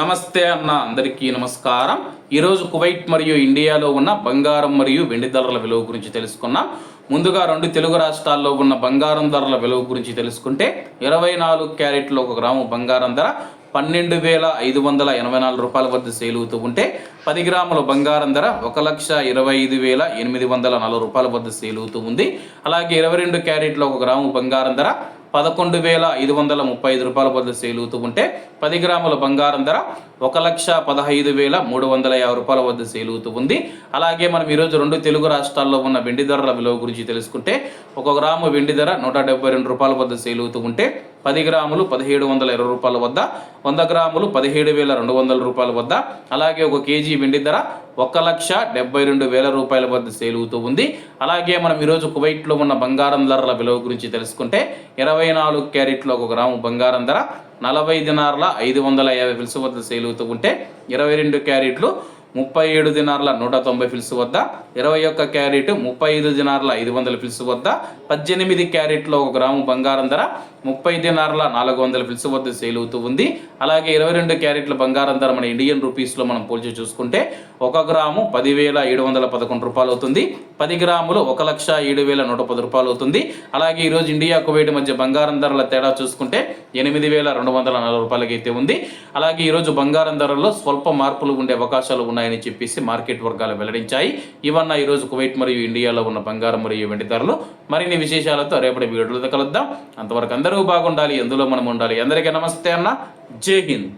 నమస్తే అన్న అందరికీ నమస్కారం. ఈరోజు కువైట్ మరియు ఇండియాలో ఉన్న బంగారం మరియు వెండి ధరల విలువ గురించి తెలుసుకున్నాం. ముందుగా రెండు తెలుగు రాష్ట్రాల్లో ఉన్న బంగారం ధరల విలువ గురించి తెలుసుకుంటే ఇరవై నాలుగు క్యారెట్లు ఒక గ్రాము బంగారం ధర పన్నెండు వేల ఐదు వందల ఎనభై నాలుగు రూపాయల వద్ద సేల్ అవుతూ ఉంటే పది గ్రాముల బంగారం ధర ఒక లక్ష ఇరవై ఐదు వేల ఎనిమిది వందల నలభై రూపాయల వద్ద సేల్ అవుతూ ఉంది. అలాగే ఇరవై రెండు క్యారెట్లో ఒక గ్రాము బంగారం ధర పదకొండు వేల ఐదు వందల ముప్పై ఐదు రూపాయల వద్ద సేల్ అవుతూ ఉంటే పది గ్రాముల బంగారం ధర ఒక లక్ష పదహైదు వేల మూడు వందల యాభై రూపాయల వద్ద సేల్ అవుతూ ఉంది. అలాగే మనం ఈరోజు రెండు తెలుగు రాష్ట్రాల్లో ఉన్న వెండి ధరల విలువ గురించి తెలుసుకుంటే ఒక గ్రాము వెండి ధర నూట డెబ్బై రెండు రూపాయల వద్ద సేల్ అవుతూ ఉంటే పది గ్రాములు పదిహేడు వందల ఇరవై రూపాయల వద్ద వంద గ్రాములు పదిహేడు వేల రెండు వందల రూపాయల వద్ద అలాగే ఒక కేజీ వెండి ధర ఒక లక్ష డెబ్బై రెండు వేల రూపాయల వద్ద సేల్ అవుతూ ఉంది. అలాగే మనం ఈరోజు కువైట్లో ఉన్న బంగారం ధరల విలువ గురించి తెలుసుకుంటే ఇరవై నాలుగు క్యారెట్లో ఒక గ్రాము బంగారం ధర నలభై దినార్ల ఐదు వందల యాభై పిలుసు వద్ద సేల్ అవుతూ ఉంటే ఇరవై రెండు క్యారెట్లు ముప్పై ఏడు దినార్ల నూట తొంభై ఫిల్స్ వద్ద ఇరవై ఒక్క క్యారెట్ ముప్పై ఐదు దినార్ల ఐదు వందల ఫిల్స్ వద్ద పద్దెనిమిది క్యారెట్లో ఒక గ్రాము బంగారం ధర ముప్పై దినార్ల నాలుగు వందల ఫిల్స్ వద్ద సేల్ అవుతూ ఉంది. అలాగే ఇరవై రెండు క్యారెట్ల బంగారం ధర మన ఇండియన్ రూపీస్లో మనం పోల్చి చూసుకుంటే ఒక గ్రాము పదివేల ఏడు వందల పదకొండు రూపాయలు అవుతుంది. పది గ్రాములు ఒక లక్ష ఏడు వేల నూట పది రూపాయలు అవుతుంది. అలాగే ఈరోజు ఇండియా కువైట్ మధ్య బంగారం ధరల తేడా చూసుకుంటే ఎనిమిది వేల రెండు వందల నలభై రూపాయలకి అయితే ఉంది. అలాగే ఈరోజు బంగారం ధరల్లో స్వల్ప మార్పులు ఉండే అవకాశాలు ఉన్నాయి. ఉన్నాయని చెప్పేసి మార్కెట్ వర్గాలు వెల్లడించాయి. ఇవన్న ఈరోజు కువైట్ మరియు ఇండియాలో ఉన్న బంగారం మరియు వెండి ధరలు. మరిన్ని విశేషాలతో రేపటి వీడియోలతో కలుద్దాం. అంతవరకు అందరూ బాగుండాలి ఎందులో మనం ఉండాలి? అందరికీ నమస్తే అన్న. జై హింద్.